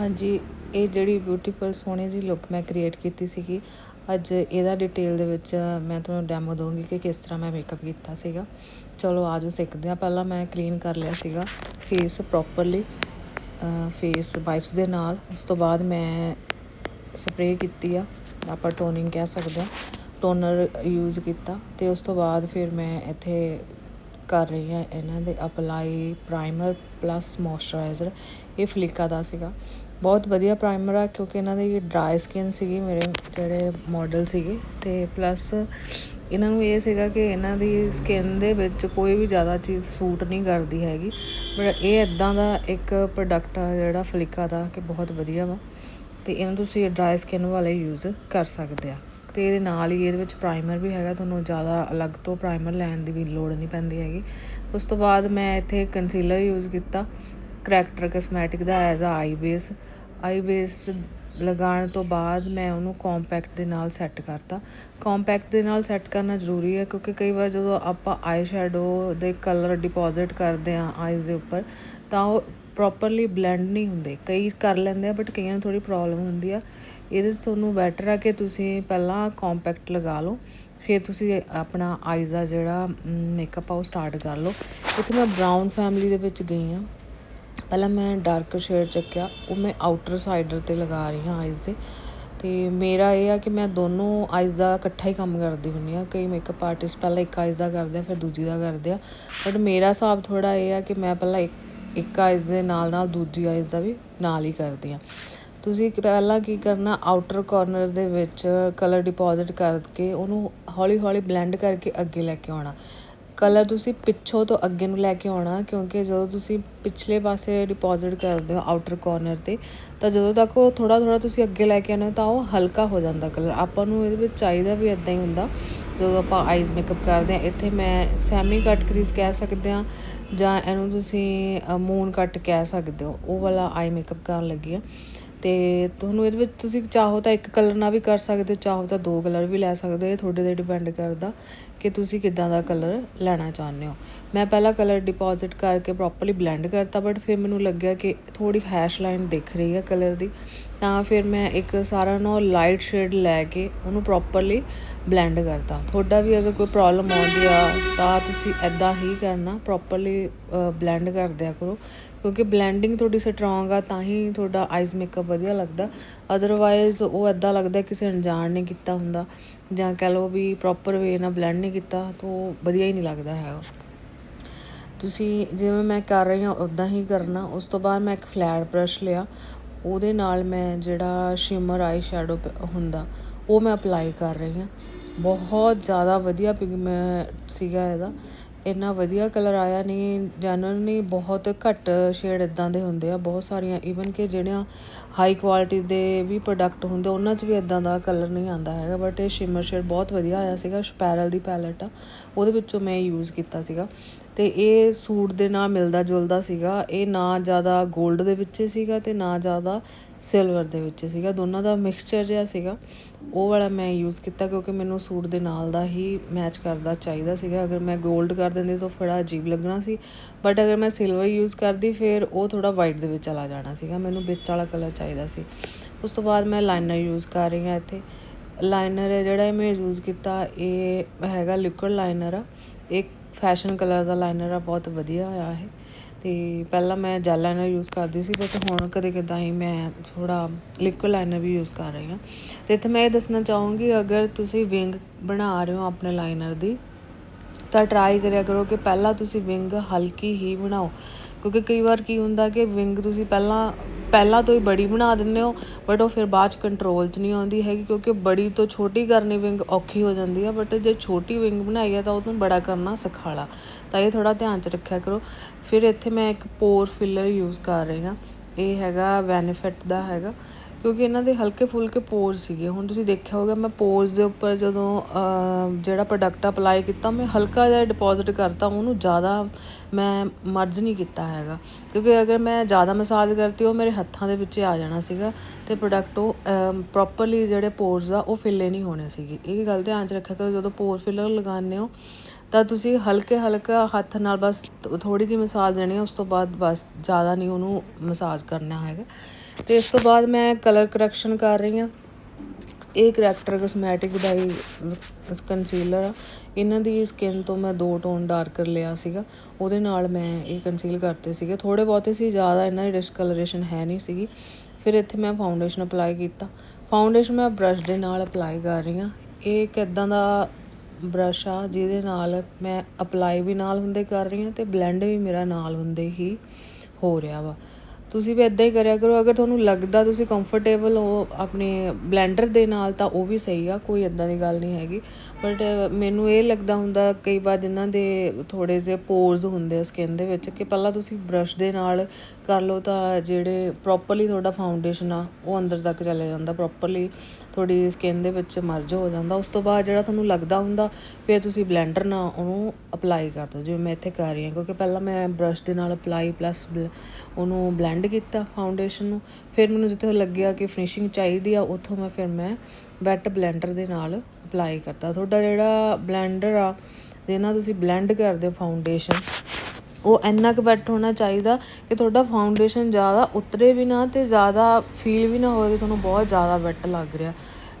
ਹਾਂਜੀ, ਇਹ ਜਿਹੜੀ ਬਿਊਟੀਫੁਲ ਸੋਹਣੀ ਜੀ ਲੁੱਕ ਮੈਂ ਕ੍ਰੀਏਟ ਕੀਤੀ ਸੀਗੀ, ਅੱਜ ਇਹਦਾ ਡਿਟੇਲ ਦੇ ਵਿੱਚ ਮੈਂ ਤੁਹਾਨੂੰ ਡੈਮੋ ਦਊਂਗੀ ਕਿ ਕਿਸ ਤਰ੍ਹਾਂ ਮੈਂ ਮੇਕਅਪ ਕੀਤਾ ਸੀਗਾ। ਚਲੋ ਆਜੋ ਸਿੱਖਦੇ ਹਾਂ, ਪਹਿਲਾਂ ਮੈਂ ਕਲੀਨ ਕਰ ਲਿਆ ਸੀਗਾ ਫੇਸ ਪ੍ਰੋਪਰਲੀ ਫੇਸ ਵਾਈਪਸ ਦੇ ਨਾਲ। ਉਸ ਤੋਂ ਬਾਅਦ ਮੈਂ ਸਪਰੇਅ ਕੀਤੀ ਆ, ਆਪਾਂ ਟੋਨਿੰਗ ਕਹਿ ਸਕਦੇ ਹਾਂ ਟੋਨਰ ਯੂਜ਼ ਕੀਤਾ ਤੇ ਉਸ ਤੋਂ ਬਾਅਦ ਫਿਰ ਮੈਂ ਇੱਥੇ ਕਰ ਰਹੀ ਹਾਂ ਇਹਨਾਂ ਦੇ ਅਪਲਾਈ ਪ੍ਰਾਈਮਰ ਪਲੱਸ ਮੋਇਸਚਰਾਈਜ਼ਰ ਇਹ ਫਲਿਕਾ ਦਾ ਸੀਗਾ। ਬਹੁਤ ਵਧੀਆ ਪ੍ਰਾਈਮਰ ਆ ਕਿਉਂਕਿ ਇਹਨਾਂ ਦੀ ਡਰਾਈ ਸਕਿਨ ਸੀਗੀ, ਮੇਰੇ ਜਿਹੜੇ ਮਾਡਲ ਸੀਗੇ। ਤੇ ਪਲੱਸ ਇਹਨਾਂ ਨੂੰ ਇਹ ਸੀਗਾ ਕਿ ਇਹਨਾਂ ਦੀ ਸਕਿਨ ਦੇ ਵਿੱਚ ਕੋਈ ਵੀ ਜ਼ਿਆਦਾ ਚੀਜ਼ ਸੂਟ ਨਹੀਂ ਕਰਦੀ ਹੈਗੀ। ਬਟ ਇਹ ਇਦਾਂ ਦਾ ਇੱਕ ਪ੍ਰੋਡਕਟ ਆ ਜਿਹੜਾ ਫਲਿਕਾ ਦਾ ਕਿ ਬਹੁਤ ਵਧੀਆ ਵਾ। ਤੇ ਇਹਨੂੰ ਤੁਸੀਂ ਡਰਾਈ ਸਕਿਨ ਵਾਲੇ ਯੂਜ਼ ਕਰ ਸਕਦੇ ਆ। ਤੇ ਇਹਦੇ ਨਾਲ ਹੀ ਇਹਦੇ ਵਿੱਚ ਪ੍ਰਾਈਮਰ ਵੀ ਹੈਗਾ, ਤੁਹਾਨੂੰ ਜ਼ਿਆਦਾ ਅਲੱਗ ਤੋਂ ਪ੍ਰਾਈਮਰ ਲੈਣ ਦੀ ਵੀ ਲੋੜ ਨਹੀਂ ਪੈਂਦੀ ਹੈਗੀ। ਉਸ ਤੋਂ ਬਾਅਦ ਮੈਂ ਇੱਥੇ ਕੰਸੀਲਰ ਯੂਜ਼ ਕੀਤਾ ਕਰੈਕਟਰ ਕਸਮੈਟਿਕ ਦਾ ਐਜ਼ ਆ ਆਈ ਬੇਸ ਆਈ ਬੇਸ ਲਗਾਉਣ ਤੋਂ ਬਾਅਦ ਮੈਂ ਉਹਨੂੰ ਕੰਪੈਕਟ ਦੇ ਨਾਲ ਸੈੱਟ ਕਰਤਾ। ਕੰਪੈਕਟ ਦੇ ਨਾਲ ਸੈੱਟ ਕਰਨਾ ਜ਼ਰੂਰੀ ਹੈ, ਕਿਉਂਕਿ ਕਈ ਵਾਰ ਜਦੋਂ ਆਪਾਂ ਆਈ ਸ਼ੈਡੋ ਦੇ ਕਲਰ ਡਿਪੋਜ਼ਿਟ ਕਰਦੇ ਆ ਆਈਜ਼ ਦੇ ਉੱਪਰ, ਤਾਂ ਉਹ ਪ੍ਰੋਪਰਲੀ ਬਲੈਂਡ ਨਹੀਂ ਹੁੰਦੇ। ਕਈ ਕਰ ਲੈਂਦੇ ਆ ਬਟ ਕਈਆਂ ਨੂੰ ਥੋੜੀ ਪ੍ਰੋਬਲਮ ਹੁੰਦੀ ਆ। ਇਹਦੇ 'ਚ ਤੁਹਾਨੂੰ ਬੈਟਰ ਆ ਕਿ ਤੁਸੀਂ ਪਹਿਲਾਂ ਕੰਪੈਕਟ ਲਗਾ ਲਓ, ਫਿਰ ਤੁਸੀਂ ਆਪਣਾ ਆਈਜ਼ ਦਾ ਜਿਹੜਾ ਮੇਕਅਪ ਆ ਉਹ ਸਟਾਰਟ ਕਰ ਲਓ। ਇੱਥੇ ਮੈਂ ਬ੍ਰਾਊਨ ਫੈਮਿਲੀ ਦੇ ਵਿੱਚ ਗਈ ਆ ਪਹਿਲਾਂ ਮੈਂ ਡਾਰਕ ਸ਼ੇਡ ਚੱਕਿਆ, ਉਹ ਮੈਂ ਆਊਟਰ ਸਾਈਡਰ ਤੇ ਲਗਾ ਰਹੀ ਹਾਂ ਆਈਜ਼ ਦੇ ਤੇ ਮੇਰਾ ਇਹ ਆ ਕਿ ਮੈਂ ਦੋਨੋਂ ਆਈਜ਼ ਦਾ ਇਕੱਠਾ ਹੀ ਕੰਮ ਕਰਦੀ ਹੁੰਨੀ ਆ ਕਈ ਮੇਕਅਪ ਆਰਟਿਸਟ ਪਹਿਲਾਂ ਇੱਕ ਆਈਜ਼ ਦਾ ਕਰਦੇ ਆ, ਫਿਰ ਦੂਜੀ ਦਾ ਕਰਦੇ ਆ। ਬਟ ਮੇਰਾ ਹਿਸਾਬ ਥੋੜਾ ਇਹ ਆ ਕਿ ਮੈਂ ਪਹਿਲਾਂ ਇੱਕ ਇੱਕ ਆਈਜ਼ ਦੇ ਨਾਲ ਨਾਲ ਦੂਜੀ ਆਈਜ਼ ਦਾ ਵੀ ਨਾਲ ਹੀ ਕਰਦੀ ਆ। ਤੁਸੀਂ ਪਹਿਲਾਂ ਕੀ ਕਰਨਾ ਆਊਟਰ ਕਾਰਨਰ ਦੇ ਵਿੱਚ ਕਲਰ ਡਿਪੋਜ਼ਿਟ ਕਰਕੇ ਉਹਨੂੰ ਹੌਲੀ ਹੌਲੀ ਬਲੈਂਡ ਕਰਕੇ ਅੱਗੇ ਲੈ ਕੇ ਆਉਣਾ। ਕਲਰ ਤੁਸੀਂ ਪਿੱਛੋਂ ਤੋਂ ਅੱਗੇ ਨੂੰ ਲੈ ਕੇ ਆਉਣਾ, ਕਿਉਂਕਿ ਜਦੋਂ ਤੁਸੀਂ ਪਿਛਲੇ ਪਾਸੇ ਡਿਪੋਜ਼ਿਟ ਕਰਦੇ ਹੋ ਆਊਟਰ ਕਾਰਨਰ ਤੇ, ਤਾਂ ਜਦੋਂ ਤੱਕ ਉਹ ਥੋੜਾ ਥੋੜਾ ਤੁਸੀਂ ਅੱਗੇ ਲੈ ਕੇ ਆਉਂਦੇ ਹੋ, ਤਾਂ ਉਹ ਹਲਕਾ ਹੋ ਜਾਂਦਾ ਕਲਰ ਆਪਾਂ ਨੂੰ ਇਹਦੇ ਵਿੱਚ ਚਾਹੀਦਾ ਵੀ ਇਦਾਂ ਹੀ ਹੁੰਦਾ ਜਦੋਂ ਆਪਾਂ ਆਈਜ਼ ਮੇਕਅਪ ਕਰਦੇ ਆ ਇੱਥੇ ਮੈਂ ਸੈਮੀ ਕੱਟ ਕਰੀਜ਼ ਕਹਿ ਸਕਦੇ ਆ ਜਾਂ ਇਹਨੂੰ ਤੁਸੀਂ ਮੂਨ ਕੱਟ ਕਹਿ ਸਕਦੇ ਹੋ। ਉਹ ਵਾਲਾ ਆਈ ਮੇਕਅਪ ਕਰਨ ਲੱਗੀ ਆ ਤੇ ਤੁਹਾਨੂੰ ਇਹਦੇ ਵਿੱਚ ਤੁਸੀਂ ਚਾਹੋ ਤਾਂ ਇੱਕ ਕਲਰ ਨਾਲ ਵੀ ਕਰ ਸਕਦੇ ਹੋ, ਚਾਹੋ ਤਾਂ ਦੋ ਕਲਰ ਵੀ ਲੈ ਸਕਦੇ ਹੋ, ਇਹ ਤੁਹਾਡੇ ਤੇ ਡਿਪੈਂਡ ਕਰਦਾ ਕਿ ਤੁਸੀਂ ਕਿੱਦਾਂ ਦਾ ਕਲਰ ਲੈਣਾ ਚਾਹੁੰਦੇ ਹੋ। ਮੈਂ ਪਹਿਲਾਂ ਕਲਰ ਡਿਪੋਜ਼ਿਟ ਕਰਕੇ ਪ੍ਰੋਪਰਲੀ ਬਲੈਂਡ ਕਰਤਾ ਬਟ ਫਿਰ ਮੈਨੂੰ ਲੱਗਿਆ ਕਿ ਥੋੜੀ ਹੈਸ਼ ਲਾਈਨ ਦਿਖ ਰਹੀ ਹੈ ਕਲਰ ਦੀ। ਤਾਂ ਫਿਰ ਮੈਂ ਇੱਕ ਸਾਰਾ ਨੂੰ ਲਾਈਟ ਸ਼ੇਡ ਲੈ ਕੇ ਉਹਨੂੰ ਪ੍ਰੋਪਰਲੀ ਬਲੈਂਡ ਕਰਤਾ। ਤੁਹਾਡਾ ਵੀ ਅਗਰ ਕੋਈ ਪ੍ਰੋਬਲਮ ਆਉਂਦੀ ਆ, ਤਾਂ ਤੁਸੀਂ ਐਦਾਂ ਹੀ ਕਰਨਾ ਪ੍ਰੋਪਰਲੀ ਬਲੈਂਡ ਕਰਦਿਆ ਕਰੋ। ਕਿਉਂਕਿ ਬਲੈਂਡਿੰਗ ਤੁਹਾਡੀ ਸਟਰੋਂਗ ਆ, ਤਾਂ ਹੀ ਤੁਹਾਡਾ ਆਈਜ਼ ਮੇਕਅਪ ਵਧੀਆ ਲੱਗਦਾ। ਅਦਰਵਾਈਜ਼ ਉਹ ਐਦਾਂ ਲੱਗਦਾ ਕਿਸੇ ਅਣਜਾਣ ਨੇ ਕੀਤਾ ਹੁੰਦਾ, ਜਾਂ ਕਹ ਲਓ ਵੀ ਪ੍ਰੋਪਰ ਵੇ ਨਾਲ ਬਲੈਂਡ ਨਹੀਂ ਕੀਤਾ, ਤਾਂ ਵਧੀਆ ਹੀ ਨਹੀਂ ਲੱਗਦਾ ਹੈਗਾ। ਤੁਸੀਂ ਜਿਵੇਂ ਮੈਂ ਕਰ ਰਹੀ ਹਾਂ ਉਦਾਂ ਹੀ ਕਰਨਾ। ਉਸ ਤੋਂ ਬਾਅਦ ਮੈਂ ਇੱਕ ਫਲੈਟ ਬ੍ਰਸ਼ ਲਿਆ। ਉਹਦੇ ਨਾਲ ਮੈਂ ਜਿਹੜਾ ਸ਼ਿਮਰ ਆਈ ਸ਼ੈਡੋ ਹੁੰਦਾ, ਉਹ ਮੈਂ ਅਪਲਾਈ ਕਰ ਰਹੀ ਹਾਂ। ਬਹੁਤ ਜ਼ਿਆਦਾ ਵਧੀਆ ਪਿਗਮੈਂਟ ਸੀਗਾ ਇਹਦਾ। ਇੰਨਾ ਵਧੀਆ ਕਲਰ ਆਇਆ ਨਹੀਂ ਜਨਰਲੀ ਬਹੁਤ ਘੱਟ ਸ਼ੇਡ ਇੱਦਾਂ ਦੇ ਹੁੰਦੇ ਆ, ਬਹੁਤ ਸਾਰੀਆਂ ਈਵਨ ਕਿ ਜਿਹੜੀਆਂ ਹਾਈ ਕੁਆਲਿਟੀ ਦੇ ਵੀ ਪ੍ਰੋਡਕਟ ਹੁੰਦੇ, ਉਹਨਾਂ 'ਚ ਵੀ ਇਦਾਂ ਦਾ ਕਲਰ ਨਹੀਂ ਆਉਂਦਾ ਹੈਗਾ ਬਟ ਇਹ ਸ਼ਿਮਰ ਸ਼ੇਡ ਬਹੁਤ ਵਧੀਆ ਆਇਆ ਸੀਗਾ ਸਪੈਰਲ ਦੀ ਪੈਲਟ ਆ, ਉਹਦੇ ਵਿੱਚੋਂ ਮੈਂ ਯੂਜ਼ ਕੀਤਾ ਸੀਗਾ। ਤੇ ਇਹ ਸੂਟ ਦੇ ਨਾਲ ਮਿਲਦਾ ਜੁਲਦਾ ਸੀਗਾ, ਇਹ ਨਾ ਜ਼ਿਆਦਾ 골ਡ ਦੇ ਵਿੱਚ ਸੀਗਾ ਤੇ ਨਾ ਜ਼ਿਆਦਾ ਸਿਲਵਰ ਦੇ ਵਿੱਚ ਸੀਗਾ, ਦੋਨਾਂ ਦਾ ਮਿਕਸਚਰ ਜਿਹਾ ਸੀਗਾ। ਉਹ ਵਾਲਾ ਮੈਂ ਯੂਜ਼ ਕੀਤਾ ਕਿਉਂਕਿ ਮੈਨੂੰ ਸੂਟ ਦੇ ਨਾਲ ਦਾ ਹੀ ਮੈਚ ਕਰਦਾ ਚਾਹੀਦਾ ਸੀਗਾ। ਅਗਰ ਮੈਂ 골ਡ ਕਰ ਦਿੰਦੀ ਤਾਂ ਥੋੜਾ ਅਜੀਬ ਲੱਗਣਾ ਸੀ ਬਟ ਅਗਰ ਮੈਂ ਸਿਲਵਰ ਯੂਜ਼ ਕਰਦੀ, ਫਿਰ ਉਹ ਥੋੜਾ ਵਾਈਟ ਦੇ ਵਿੱਚ ਚਲਾ ਜਾਣਾ ਸੀਗਾ, ਮੈਨੂੰ ਵਿੱਚ ਵਾਲਾ ਕਲਰ ਚਾਹੀਦਾ ਸੀ। ਉਸ ਤੋਂ ਬਾਅਦ ਮੈਂ ਲਾਈਨਰ ਯੂਜ਼ ਕਰ ਰਹੀ ਹਾਂ ਇੱਥੇ। ਲਾਈਨਰ ਜਿਹੜਾ ਮੈਂ ਯੂਜ਼ ਕੀਤਾ, ਇਹ ਹੈਗਾ ਲਿਕੁਇਡ ਲਾਈਨਰ ਆ। ਇਹ ਫੈਸ਼ਨ ਕਲਰ ਦਾ ਲਾਈਨਰ ਆ, ਬਹੁਤ ਵਧੀਆ ਹੋਇਆ ਇਹ। ਤੇ ਪਹਿਲਾਂ ਮੈਂ ਜੈਲ ਲਾਈਨਰ ਯੂਜ਼ ਕਰਦੀ ਸੀ ਬਟ ਹੁਣ ਕਦੇ ਕਦਾਂ ਹੀ ਮੈਂ ਥੋੜਾ ਲਿਕੁਇਡ ਲਾਈਨਰ ਵੀ ਯੂਜ਼ ਕਰ ਰਹੀ ਹਾਂ। ਤੇ ਇੱਥੇ ਮੈਂ ਇਹ ਦੱਸਣਾ ਚਾਹੂੰਗੀ, ਅਗਰ ਤੁਸੀਂ ਵਿੰਗ ਬਣਾ ਰਹੇ ਹੋ ਆਪਣੇ ਲਾਈਨਰ ਦੀ, ਤਾਂ ਟਰਾਈ ਕਰਿਆ ਕਰੋ ਕਿ ਪਹਿਲਾਂ ਤੁਸੀਂ ਵਿੰਗ ਹਲਕੀ ਹੀ ਬਣਾਓ। ਕਿਉਂਕਿ ਕਈ ਵਾਰ ਕੀ ਹੁੰਦਾ ਕਿ ਵਿੰਗ ਤੁਸੀਂ ਪਹਿਲਾਂ ਪਹਿਲਾਂ ਤੋਂ ਹੀ ਬੜੀ ਬਣਾ ਦਿੰਦੇ ਹੋ ਬਟ ਉਹ ਫਿਰ ਬਾਅਦ ਚ ਕੰਟਰੋਲ 'ਚ ਨਹੀਂ ਆਉਂਦੀ ਹੈਗੀ ਕਿਉਂਕਿ ਬੜੀ ਤੋਂ ਛੋਟੀ ਕਰਨੀ ਵਿੰਗ ਔਖੀ ਹੋ ਜਾਂਦੀ ਆ ਬਟ ਜੇ ਛੋਟੀ ਵਿੰਗ ਬਣਾਈ ਆ ਤਾਂ ਉਹਨੂੰ ਬੜਾ ਕਰਨਾ ਸਿਖਾਲਾ। ਤਾਂ ਇਹ ਥੋੜਾ ਧਿਆਨ 'ਚ ਰੱਖਿਆ ਕਰੋ। ਫਿਰ ਇੱਥੇ ਮੈਂ ਇੱਕ ਪੋਰ ਫਿਲਰ ਯੂਜ਼ ਕਰ ਰਹੀ ਹਾਂ। ਇਹ ਹੈਗਾ ਬੈਨੀਫਿਟ ਦਾ ਹੈਗਾ। ਕਿਉਂਕਿ ਇਹਨਾਂ ਦੇ ਹਲਕੇ ਫੁਲਕੇ ਪੋਰਸ ਸੀਗੇ। ਹੁਣ ਤੁਸੀਂ ਦੇਖਿਆ ਹੋਗਾ ਮੈਂ ਪੋਰਸ ਦੇ ਉੱਪਰ ਜਦੋਂ ਜਿਹੜਾ ਪ੍ਰੋਡਕਟ ਅਪਲਾਈ ਕੀਤਾ, ਮੈਂ ਹਲਕਾ ਜਿਹਾ ਡਿਪੋਜ਼ਿਟ ਕਰਤਾ, ਉਹਨੂੰ ਜ਼ਿਆਦਾ ਮੈਂ ਮਰਜ ਨਹੀਂ ਕੀਤਾ ਹੈਗਾ। ਕਿਉਂਕਿ ਅਗਰ ਮੈਂ ਜ਼ਿਆਦਾ ਮਸਾਜ ਕਰਤੀ, ਉਹ ਮੇਰੇ ਹੱਥਾਂ ਦੇ ਵਿੱਚ ਆ ਜਾਣਾ ਸੀਗਾ ਤੇ ਪ੍ਰੋਡਕਟ ਉਹ ਪ੍ਰੋਪਰਲੀ ਜਿਹੜੇ ਪੋਰਸ ਆ, ਉਹ ਫਿੱਲੇ ਨਹੀਂ ਹੋਣੇ ਸੀਗੇ। ਇਹ ਗੱਲ ਧਿਆਨ 'ਚ ਰੱਖਿਆ ਕਰੋ, ਜਦੋਂ ਪੋਰ ਫਿਲਰ ਲਗਾਉਂਦੇ ਹੋ, ਤਾਂ ਤੁਸੀਂ ਹਲਕੇ ਹਲਕਾ ਹੱਥ ਨਾਲ ਬਸ ਥੋੜੀ ਜਿਹੀ ਮਸਾਜ ਦੇਣੀ ਹੈ, ਉਸ ਤੋਂ ਬਾਅਦ ਬਸ ਜ਼ਿਆਦਾ ਨਹੀਂ ਉਹਨੂੰ ਮਸਾਜ ਕਰਨਾ ਹੈਗਾ। ਤੇ ਇਸ ਤੋਂ ਬਾਅਦ ਮੈਂ ਕਲਰ ਕਰੈਕਸ਼ਨ ਕਰ ਰਹੀ ਹਾਂ। ਇਹ ਕਰੈਕਟਰ ਕਸਮੈਟਿਕ ਦਾ ਹੀ ਕੰਸੀਲਰ ਆ। ਇਹਨਾਂ ਦੀ ਸਕਿਨ ਤੋਂ ਮੈਂ ਦੋ ਟੋਨ ਡਾਰਕਰ ਲਿਆ ਸੀਗਾ। ਉਹਦੇ ਨਾਲ ਮੈਂ ਇਹ ਕੰਸੀਲ ਕਰਤੇ ਸੀਗੇ। ਥੋੜੇ ਬਹੁਤੇ ਸੀ, ਜ਼ਿਆਦਾ ਇਹਨਾਂ ਦੀ ਡਿਸਕਲਰੇਸ਼ਨ ਹੈ ਨਹੀਂ ਸੀਗੀ। ਫਿਰ ਇੱਥੇ ਮੈਂ ਫਾਊਂਡੇਸ਼ਨ ਅਪਲਾਈ ਕੀਤਾ। ਫਾਊਂਡੇਸ਼ਨ ਮੈਂ ਬ੍ਰਸ਼ ਦੇ ਨਾਲ ਅਪਲਾਈ ਕਰ ਰਹੀ ਹਾਂ। ਇਹ ਇੱਕ ਇੱਦਾਂ ਦਾ ਬ੍ਰਸ਼ ਆ, ਜਿਹਦੇ ਨਾਲ ਮੈਂ ਅਪਲਾਈ ਵੀ ਨਾਲ ਹੁੰਦੇ ਕਰ ਰਹੀ ਹਾਂ ਤੇ ਬਲੈਂਡ ਵੀ ਮੇਰਾ ਨਾਲ ਹੁੰਦੇ ਹੀ ਹੋ ਰਿਹਾ ਵਾ। ਤੁਸੀਂ ਵੀ ਇਦਾਂ ਹੀ ਕਰਿਆ ਕਰੋ, ਅਗਰ ਤੁਹਾਨੂੰ ਲੱਗਦਾ ਤੁਸੀਂ ਕੰਫਰਟੇਬਲ ਹੋ ਆਪਣੇ ਬਲੈਂਡਰ ਦੇ ਨਾਲ, ਤਾਂ ਉਹ ਵੀ ਸਹੀ ਆ, ਕੋਈ ਇਦਾਂ ਦੀ ਗੱਲ ਨਹੀਂ ਹੈਗੀ। ਬਟ ਮੈਨੂੰ ਇਹ ਲੱਗਦਾ ਹੁੰਦਾ ਕਈ ਵਾਰ ਜਿਨ੍ਹਾਂ ਦੇ ਥੋੜੇ ਜਿਹੇ ਪੋਰਸ ਹੁੰਦੇ ਆ ਸਕਿਨ ਦੇ ਵਿੱਚ ਕਿ ਪਹਿਲਾਂ ਤੁਸੀਂ ਬ੍ਰਸ਼ ਦੇ ਨਾਲ ਕਰ ਲਓ ਤਾਂ ਜਿਹੜੇ ਪ੍ਰੋਪਰਲੀ ਤੁਹਾਡਾ ਫਾਊਂਡੇਸ਼ਨ ਆ, ਉਹ ਅੰਦਰ ਤੱਕ ਚਲੇ ਜਾਂਦਾ ਪ੍ਰੋਪਰਲੀ ਤੁਹਾਡੀ ਸਕਿਨ ਦੇ ਵਿੱਚ ਮਰਜ ਹੋ ਜਾਂਦਾ। ਉਸ ਤੋਂ ਬਾਅਦ ਜਿਹੜਾ ਤੁਹਾਨੂੰ ਲੱਗਦਾ ਹੁੰਦਾ, ਫਿਰ ਤੁਸੀਂ ਬਲੈਂਡਰ ਨਾਲ ਉਹਨੂੰ ਅਪਲਾਈ ਕਰ ਦਿਓ। ਜਿਵੇਂ ਮੈਂ ਇੱਥੇ ਕਰ ਰਹੀ ਹਾਂ, ਕਿਉਂਕਿ ਪਹਿਲਾਂ ਮੈਂ ਬ੍ਰਸ਼ ਦੇ ਨਾਲ ਅਪਲਾਈ ਪਲੱਸ ਉਹਨੂੰ ਬਲੈਂਡ ਕੀਤਾ ਫਾਊਂਡੇਸ਼ਨ ਨੂੰ। ਫਿਰ ਮੈਨੂੰ ਜਿੱਥੇ ਲੱਗਿਆ ਕਿ ਫਿਨਿਸ਼ਿੰਗ ਚਾਹੀਦੀ ਆ, ਉੱਥੋਂ ਮੈਂ ਫਿਰ ਮੈਂ ਵੈਟ ਬਲੈਂਡਰ ਦੇ ਨਾਲ ਅਪਲਾਈ ਕਰਤਾ। ਤੁਹਾਡਾ ਜਿਹੜਾ ਬਲੈਂਡਰ ਆ, ਦੇ ਨਾਲ ਤੁਸੀਂ ਬਲੈਂਡ ਕਰਦੇ ਹੋ ਫਾਊਂਡੇਸ਼ਨ। ਉਹ ਇੰਨਾ ਕੁ ਵੈਟ ਹੋਣਾ ਚਾਹੀਦਾ ਕਿ ਤੁਹਾਡਾ ਫਾਊਂਡੇਸ਼ਨ ਜ਼ਿਆਦਾ ਉਤਰੇ ਵੀ ਨਾ ਤੇ ਜ਼ਿਆਦਾ ਫੀਲ ਵੀ ਨਾ ਹੋਵੇ ਕਿ ਤੁਹਾਨੂੰ ਬਹੁਤ ਜ਼ਿਆਦਾ ਵੈਟ ਲੱਗ ਰਿਹਾ।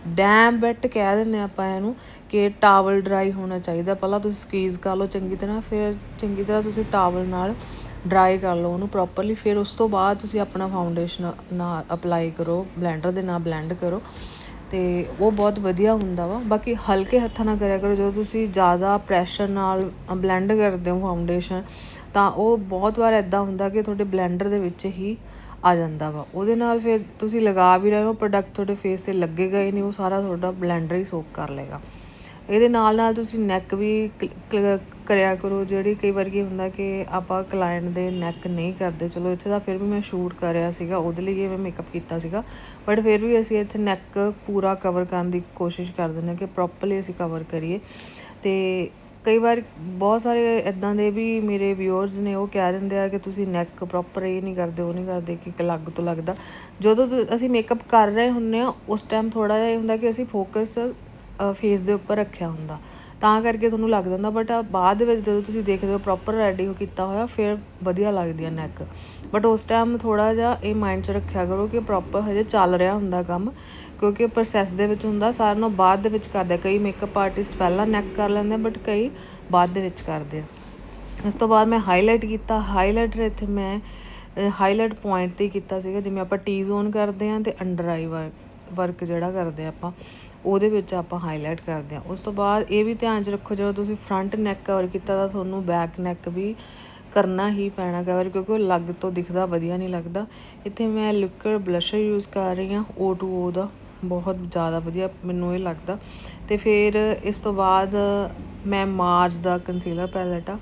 ਡੈਮ ਵੈਟ ਕਹਿ ਦਿੰਦੇ ਆਪਾਂ ਇਹਨੂੰ ਕਿ ਟਾਵਲ ਡਰਾਈ ਹੋਣਾ ਚਾਹੀਦਾ। ਪਹਿਲਾਂ ਤੁਸੀਂ ਸਕੀਜ਼ ਕਰ ਲਓ ਚੰਗੀ ਤਰ੍ਹਾਂ, ਫਿਰ ਚੰਗੀ ਤਰ੍ਹਾਂ ਤੁਸੀਂ ਟਾਵਲ ਨਾਲ ਡਰਾਈ ਕਰ ਲਓ ਉਹਨੂੰ ਪ੍ਰੋਪਰਲੀ। ਫਿਰ ਉਸ ਤੋਂ ਬਾਅਦ ਤੁਸੀਂ ਆਪਣਾ ਫਾਊਂਡੇਸ਼ਨ ਨਾਲ ਅਪਲਾਈ ਕਰੋ, ਬਲੈਂਡਰ ਦੇ ਨਾਲ ਬਲੈਂਡ ਕਰੋ। ਅਤੇ ਉਹ ਬਹੁਤ ਵਧੀਆ ਹੁੰਦਾ ਵਾ। ਬਾਕੀ ਹਲਕੇ ਹੱਥਾਂ ਨਾਲ ਕਰਿਆ ਕਰੋ, ਜਦੋਂ ਤੁਸੀਂ ਜ਼ਿਆਦਾ ਪ੍ਰੈਸ਼ਰ ਨਾਲ ਬਲੈਂਡ ਕਰਦੇ ਹੋ ਫਾਊਂਡੇਸ਼ਨ ਤਾਂ ਉਹ ਬਹੁਤ ਵਾਰ ਇੱਦਾਂ ਹੁੰਦਾ ਕਿ ਤੁਹਾਡੇ ਬਲੈਂਡਰ ਦੇ ਵਿੱਚ ਹੀ ਆ ਜਾਂਦਾ ਵਾ। ਉਹਦੇ ਨਾਲ ਫਿਰ ਤੁਸੀਂ ਲਗਾ ਵੀ ਰਹੇ ਹੋ ਪ੍ਰੋਡਕਟ ਤੁਹਾਡੇ ਫੇਸ ਤੇ ਲੱਗੇਗਾ ਹੀ ਨਹੀਂ, ਉਹ ਸਾਰਾ ਤੁਹਾਡਾ ਬਲੈਂਡਰ ਹੀ ਸੋਕ ਕਰ ਲਏਗਾ। ਇਹਦੇ ਨਾਲ ਨਾਲ ਤੁਸੀਂ ਨੈਕ ਵੀ ਕਰਿਆ ਕਰੋ, ਜਿਹੜੀ ਕਈ ਵਾਰ ਕੀ ਹੁੰਦਾ ਕਿ ਆਪਾਂ ਕਲਾਇੰਟ ਦੇ ਨੈਕ ਨਹੀਂ ਕਰਦੇ। ਚਲੋ, ਇੱਥੇ ਦਾ ਫਿਰ ਵੀ ਮੈਂ ਸ਼ੂਟ ਕਰਿਆ ਸੀਗਾ, ਉਹਦੇ ਲਈ ਮੈਂ ਮੇਕਅਪ ਕੀਤਾ ਸੀਗਾ। ਬਟ ਫਿਰ ਵੀ ਅਸੀਂ ਇੱਥੇ ਨੈਕ ਪੂਰਾ ਕਵਰ ਕਰਨ ਦੀ ਕੋਸ਼ਿਸ਼ ਕਰਦੇ ਨੇ ਕਿ ਪ੍ਰੋਪਰਲੀ ਅਸੀਂ ਕਵਰ ਕਰੀਏ। ਤੇ ਕਈ ਵਾਰ ਬਹੁਤ ਸਾਰੇ ਇਦਾਂ ਦੇ ਵੀ ਮੇਰੇ ਵਿਊਅਰਸ ਨੇ, ਉਹ ਕਹਿ ਦਿੰਦੇ ਆ ਕਿ ਤੁਸੀਂ ਨੈਕ ਪ੍ਰੋਪਰ ਇਹ ਨਹੀਂ ਕਰਦੇ, ਉਹ ਨਹੀਂ ਕਰਦੇ, ਕਿ ਇੱਕ ਲੱਗ ਤੋਂ ਲੱਗਦਾ। ਜਦੋਂ ਅਸੀਂ ਮੇਕਅਪ ਕਰ ਰਹੇ ਹੁੰਨੇ ਆ ਉਸ ਟਾਈਮ ਥੋੜਾ ਜਿਹਾ ਇਹ ਹੁੰਦਾ ਕਿ ਅਸੀਂ ਫੋਕਸ ਫੇਸ ਦੇ ਉੱਪਰ ਰੱਖਿਆ ਹੁੰਦਾ। ਤਾਂ ਕਰਕੇ ਤੁਹਾਨੂੰ ਲੱਗਦਾ ਹੁੰਦਾ ਬਟ ਬਾਅਦ ਦੇ ਵਿੱਚ ਜਦੋਂ ਤੁਸੀਂ ਦੇਖਦੇ ਹੋ ਪ੍ਰੋਪਰ ਰੈਡੀ ਕੀਤਾ ਹੋਇਆ, ਫਿਰ ਵਧੀਆ ਲੱਗਦੀ ਹੈ ਨੈਕ ਬਟ ਉਸ ਟਾਈਮ ਥੋੜਾ ਜਿਹਾ ਇਹ ਮਾਈਂਡ 'ਚ ਰੱਖਿਆ ਕਰੋ ਕਿ ਪ੍ਰੋਪਰ ਹਜੇ ਚੱਲ ਰਿਹਾ ਹੁੰਦਾ ਕੰਮ, ਕਿਉਂਕਿ ਪ੍ਰੋਸੈਸ ਦੇ ਵਿੱਚ ਹੁੰਦਾ, ਸਾਰਿਆਂ ਨੂੰ ਬਾਅਦ ਦੇ ਵਿੱਚ ਕਰਦੇ ਕਈ ਮੇਕਅਪ ਆਰਟਿਸਟ ਪਹਿਲਾਂ ਨੈਕ ਕਰ ਲੈਂਦੇ ਬਟ ਕਈ ਬਾਅਦ ਦੇ ਵਿੱਚ ਕਰਦੇ ਆ। ਇਸ ਤੋਂ ਬਾਅਦ ਮੈਂ ਹਾਈਲਾਈਟ ਕੀਤਾ। ਹਾਈਲਾਈਟਰ ਇੱਥੇ ਮੈਂ ਹਾਈਲਾਈਟ ਪੁਆਇੰਟ ਤੇ ਕੀਤਾ ਸੀਗਾ, ਜਿਵੇਂ ਆਪਾਂ ਟੀ ਜ਼ੋਨ ਕਰਦੇ ਆ ਤੇ ਅੰਡਰ ਆਈ ਵਰਕ ਵਰਕ ਜਿਹੜਾ ਕਰਦੇ ਆਪਾਂ, ਉਹਦੇ ਵਿੱਚ ਆਪਾਂ ਹਾਈਲਾਈਟ ਕਰਦੇ ਆ ਉਸ ਤੋਂ ਬਾਅਦ ਇਹ ਵੀ ਧਿਆਨ 'ਚ ਰੱਖੋ, ਜਦੋਂ ਤੁਸੀਂ ਫਰੰਟ ਨੈਕ ਕਵਰ ਕੀਤਾ ਤਾਂ ਤੁਹਾਨੂੰ ਬੈਕ ਨੈਕ ਵੀ ਕਰਨਾ ਹੀ ਪੈਣਾ ਕਵਰ ਕਿਉਂਕਿ ਉਹ ਲੱਗ ਤੋਂ ਦਿਖਦਾ, ਵਧੀਆ ਨਹੀਂ ਲੱਗਦਾ। ਇੱਥੇ ਮੈਂ ਲਿਕਵਿਡ ਬਲਸ਼ਰ ਯੂਜ਼ ਕਰ ਰਹੀ ਹਾਂ O2O ਦਾ, ਬਹੁਤ ਜ਼ਿਆਦਾ ਵਧੀਆ ਮੈਨੂੰ ਇਹ ਲੱਗਦਾ। ਤੇ ਫਿਰ ਇਸ ਤੋਂ ਬਾਅਦ ਮੈਂ ਮਾਰਜ ਦਾ ਕੰਸੀਲਰ ਪੈਲੇਟ ਆ।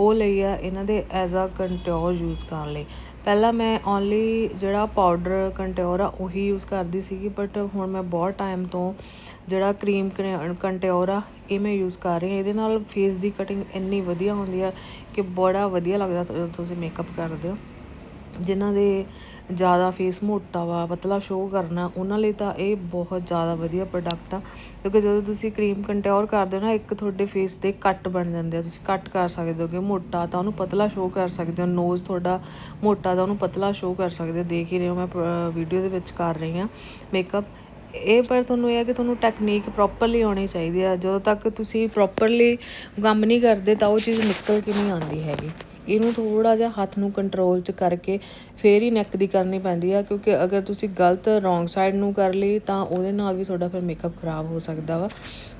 ਉਹ ਲਈ ਆ, ਇਹਨਾਂ ਦੇ ਐਜ਼ ਆ ਕੰਟਿਓਰ ਯੂਜ਼ ਕਰਨ ਲਈ। ਪਹਿਲਾਂ ਮੈਂ ਓਨਲੀ ਜਿਹੜਾ ਪਾਊਡਰ ਕੰਟਿਓਰ ਆ, ਉਹੀ ਯੂਜ਼ ਕਰਦੀ ਸੀਗੀ ਬਟ ਹੁਣ ਮੈਂ ਬਹੁਤ ਟਾਈਮ ਤੋਂ ਜਿਹੜਾ ਕਰੀਮ ਕੰਟਿਓਰ ਆ, ਇਹ ਮੈਂ ਯੂਜ਼ ਕਰ ਰਹੀ ਹਾਂ। ਇਹਦੇ ਨਾਲ ਫੇਸ ਦੀ ਕਟਿੰਗ ਇੰਨੀ ਵਧੀਆ ਹੁੰਦੀ ਆ ਕਿ ਬੜਾ ਵਧੀਆ ਲੱਗਦਾ ਤੁਸੀਂ ਮੇਕਅਪ ਕਰਦੇ ਹੋ। ਜਿਨ੍ਹਾਂ ਦੇ ਜ਼ਿਆਦਾ ਫੇਸ ਮੋਟਾ ਵਾ, ਪਤਲਾ ਸ਼ੋਅ ਕਰਨਾ, ਉਹਨਾਂ ਲਈ ਤਾਂ ਇਹ ਬਹੁਤ ਜ਼ਿਆਦਾ ਵਧੀਆ ਪ੍ਰੋਡਕਟ ਆ। ਕਿਉਂਕਿ ਜਦੋਂ ਤੁਸੀਂ ਕਰੀਮ ਕੰਟਿਓਰ ਕਰਦੇ ਹੋ ਨਾ, ਇੱਕ ਤੁਹਾਡੇ ਫੇਸ 'ਤੇ ਕੱਟ ਬਣ ਜਾਂਦੇ ਆ। ਤੁਸੀਂ ਕੱਟ ਕਰ ਸਕਦੇ ਹੋਗੇ ਮੋਟਾ, ਤਾਂ ਉਹਨੂੰ ਪਤਲਾ ਸ਼ੋਅ ਕਰ ਸਕਦੇ ਹੋ। ਨੋਜ਼ ਤੁਹਾਡਾ ਮੋਟਾ, ਤਾਂ ਉਹਨੂੰ ਪਤਲਾ ਸ਼ੋਅ ਕਰ ਸਕਦੇ ਹੋ। ਦੇਖ ਹੀ ਰਹੇ ਹੋ ਮੈਂ ਵੀਡੀਓ ਦੇ ਵਿੱਚ ਕਰ ਰਹੀ ਹਾਂ ਮੇਕਅਪ ਇਹ ਪਰ ਤੁਹਾਨੂੰ ਇਹ ਹੈ ਕਿ ਤੁਹਾਨੂੰ ਟੈਕਨੀਕ ਪ੍ਰੋਪਰਲੀ ਆਉਣੀ ਚਾਹੀਦੀ ਆ। ਜਦੋਂ ਤੱਕ ਤੁਸੀਂ ਪ੍ਰੋਪਰਲੀ ਕੰਮ ਨਹੀਂ ਕਰਦੇ, ਤਾਂ ਉਹ ਚੀਜ਼ ਨਿਕਲ ਕੇ ਨਹੀਂ ਆਉਂਦੀ ਹੈਗੀ। ਇਹਨੂੰ ਥੋੜਾ ਜਿਹਾ ਹੱਥ ਨੂੰ ਕੰਟਰੋਲ 'ਚ ਕਰਕੇ ਫੇਰ ਹੀ ਨੈਕ ਦੀ ਕਰਨੀ ਪੈਂਦੀ ਆ, ਕਿਉਂਕਿ ਅਗਰ ਤੁਸੀਂ ਗਲਤ ਰੋਂਗ ਸਾਈਡ ਨੂੰ ਕਰ ਲਈ ਤਾਂ ਉਹਦੇ ਨਾਲ ਵੀ ਤੁਹਾਡਾ ਫਿਰ ਮੇਕਅਪ ਖਰਾਬ ਹੋ ਸਕਦਾ ਵਾ।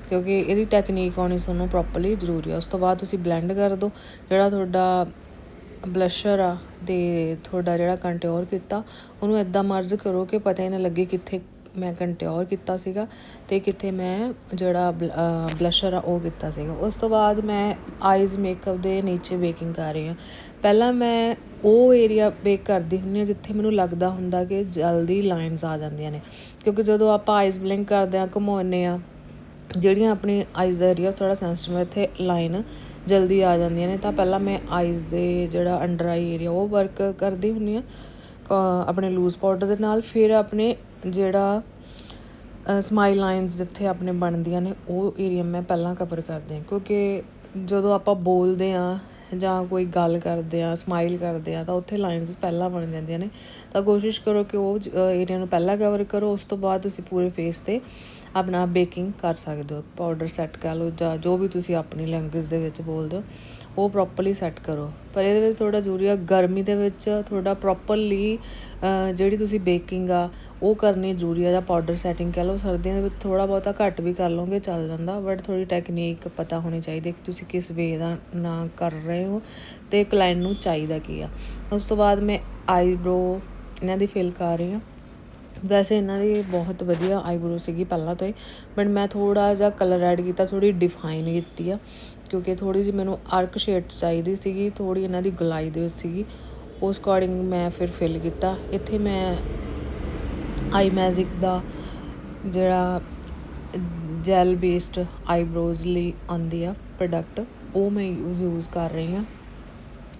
ਕਿਉਂਕਿ ਇਹਦੀ ਟੈਕਨੀਕ ਆਉਣੀ ਤੁਹਾਨੂੰ ਪ੍ਰੋਪਰਲੀ ਜ਼ਰੂਰੀ ਆ। ਉਸ ਤੋਂ ਬਾਅਦ ਤੁਸੀਂ ਬਲੈਂਡ ਕਰ ਦਿਓ ਜਿਹੜਾ ਤੁਹਾਡਾ ਬਲਸ਼ਰ ਆ ਤੇ ਤੁਹਾਡਾ ਜਿਹੜਾ ਕੰਟਿਓਰ ਕੀਤਾ, ਉਹਨੂੰ ਇਦਾਂ ਮਰਜ ਕਰੋ ਕਿ ਪਤਾ ਹੀ ਨਾ ਲੱਗੇ ਕਿੱਥੇ ਮੈਂ ਕੰਟਿਓਰ ਕੀਤਾ ਸੀਗਾ ਅਤੇ ਕਿੱਥੇ ਮੈਂ ਜਿਹੜਾ ਬਲਸ਼ਰ ਆ, ਉਹ ਕੀਤਾ ਸੀਗਾ। ਉਸ ਤੋਂ ਬਾਅਦ ਮੈਂ ਆਈਜ਼ ਮੇਕਅਪ ਦੇ ਨੀਚੇ ਬੇਕਿੰਗ ਕਰ ਰਹੀ ਹਾਂ। ਪਹਿਲਾਂ ਮੈਂ ਉਹ ਏਰੀਆ ਬੇਕ ਕਰਦੀ ਹੁੰਦੀ ਹਾਂ ਜਿੱਥੇ ਮੈਨੂੰ ਲੱਗਦਾ ਹੁੰਦਾ ਕਿ ਜਲਦੀ ਲਾਈਨਸ ਆ ਜਾਂਦੀਆਂ ਨੇ। ਕਿਉਂਕਿ ਜਦੋਂ ਆਪਾਂ ਆਈਜ਼ ਬਲਿੰਕ ਕਰਦੇ ਆ ਘੁਮਾਉਂਦੇ ਆ ਜਿਹੜੀਆਂ ਆਪਣੀ ਆਈਜ਼ ਦਾ ਏਰੀਆ ਥੋੜਾ ਸੈਂਸਿਟਿਵ ਹੈ, ਇੱਥੇ ਲਾਈਨ ਜਲਦੀ ਆ ਜਾਂਦੀਆਂ ਨੇ। ਤਾਂ ਪਹਿਲਾਂ ਮੈਂ ਆਈਜ਼ ਦੇ ਜਿਹੜਾ ਅੰਡਰ ਆਈ ਏਰੀਆ ਉਹ ਵਰਕ ਕਰਦੀ ਹੁੰਦੀ ਆ ਆਪਣੇ ਲੂਜ਼ ਪਾਊਡਰ ਦੇ ਨਾਲ। ਫਿਰ ਆਪਣੇ ਜਿਹੜਾ ਸਮਾਈਲ ਲਾਈਨਸ ਜਿੱਥੇ ਆਪਣੇ ਬਣਦੀਆਂ ਨੇ, ਉਹ ਏਰੀਆ ਮੈਂ ਪਹਿਲਾਂ ਕਵਰ ਕਰਦੀ ਹਾਂ। ਕਿਉਂਕਿ ਜਦੋਂ ਆਪਾਂ ਬੋਲਦੇ ਹਾਂ ਜਾਂ ਕੋਈ ਗੱਲ ਕਰਦੇ ਆ ਸਮਾਈਲ ਕਰਦੇ ਆ ਤਾਂ ਉੱਥੇ ਲਾਈਨਸ ਪਹਿਲਾਂ ਬਣ ਜਾਂਦੀਆਂ ਨੇ। ਤਾਂ ਕੋਸ਼ਿਸ਼ ਕਰੋ ਕਿ ਉਹ ਏਰੀਆ ਨੂੰ ਪਹਿਲਾਂ ਕਵਰ ਕਰੋ, ਉਸ ਤੋਂ ਬਾਅਦ ਤੁਸੀਂ ਪੂਰੇ ਫੇਸ ਤੇ ਆਪਣਾ ਬੇਕਿੰਗ ਕਰ ਸਕਦੇ ਹੋ ਪਾਊਡਰ ਸੈੱਟ ਕਰ ਲਓ ਜਾਂ ਜੋ ਵੀ ਤੁਸੀਂ ਆਪਣੀ ਲੈਂਗੁਏਜ ਦੇ ਵਿੱਚ ਬੋਲਦੇ ਹੋ, ਉਹ ਪ੍ਰੋਪਰਲੀ ਸੈੱਟ ਕਰੋ। ਪਰ ਇਹਦੇ ਵਿੱਚ ਥੋੜਾ ਜ਼ਰੂਰੀ ਆ, ਗਰਮੀ ਦੇ ਵਿੱਚ ਥੋੜਾ ਪ੍ਰੋਪਰਲੀ ਜਿਹੜੀ ਤੁਸੀਂ ਬੇਕਿੰਗ ਆ, ਉਹ ਕਰਨੀ ਜ਼ਰੂਰੀ ਆ ਜਾਂ ਪਾਊਡਰ ਸੈਟਿੰਗ ਕਹਿ ਲਓ, ਸਰਦੀਆਂ ਦੇ ਵਿੱਚ ਥੋੜਾ ਬਹੁਤਾ ਘੱਟ ਵੀ ਕਰ ਲਓਗੇ, ਚੱਲ ਜਾਂਦਾ ਬਟ ਥੋੜੀ ਟੈਕਨੀਕ ਪਤਾ ਹੋਣੀ ਚਾਹੀਦੀ ਕਿ ਤੁਸੀਂ ਕਿਸ ਵੇ ਦਾ ਨਾ ਕਰ ਰਹੇ ਹੋ ਤੇ ਕਲਾਇੰਟ ਨੂੰ ਚਾਹੀਦਾ ਕੀ ਆ। ਉਸ ਤੋਂ ਬਾਅਦ ਮੈਂ ਆਈਬ੍ਰੋ ਇਹਨਾਂ ਦੀ ਫਿਲ ਕਰ ਰਹੀ ਹਾਂ। ਵੈਸੇ ਇਹਨਾਂ ਦੀ ਬਹੁਤ ਵਧੀਆ ਆਈਬ੍ਰੋ ਸੀਗੀ ਪਹਿਲਾਂ ਤੋਂ ਹੀ ਬਟ ਮੈਂ ਥੋੜਾ ਜਿਹਾ ਕਲਰ ਐਡ ਕੀਤਾ ਥੋੜੀ ਡਿਫਾਈਨ ਕੀਤੀ ਆ, ਕਿਉਂਕਿ ਥੋੜੀ ਜਿਹੀ ਮੈਨੂੰ ਆਰਕ ਸ਼ੇਡ ਚਾਹੀਦੀ ਸੀਗੀ ਥੋੜੀ ਇਹਨਾਂ ਦੀ ਗਲਾਈ ਦੇ ਵਿੱਚ ਸੀਗੀ, ਉਸ ਅਕੋਰਡਿੰਗ ਮੈਂ ਫਿਰ ਫਿਲ ਕੀਤਾ। ਇੱਥੇ ਮੈਂ ਆਈ ਮੈਜਿਕ ਦਾ ਜਿਹੜਾ ਜੈਲ ਬੇਸਡ ਆਈਬ੍ਰੋਜ਼ ਲਈ ਆਉਂਦੀ ਆ ਪ੍ਰੋਡਕਟ ਉਹ ਮੈਂ ਯੂਜ਼ ਕਰ ਰਹੀ ਹਾਂ।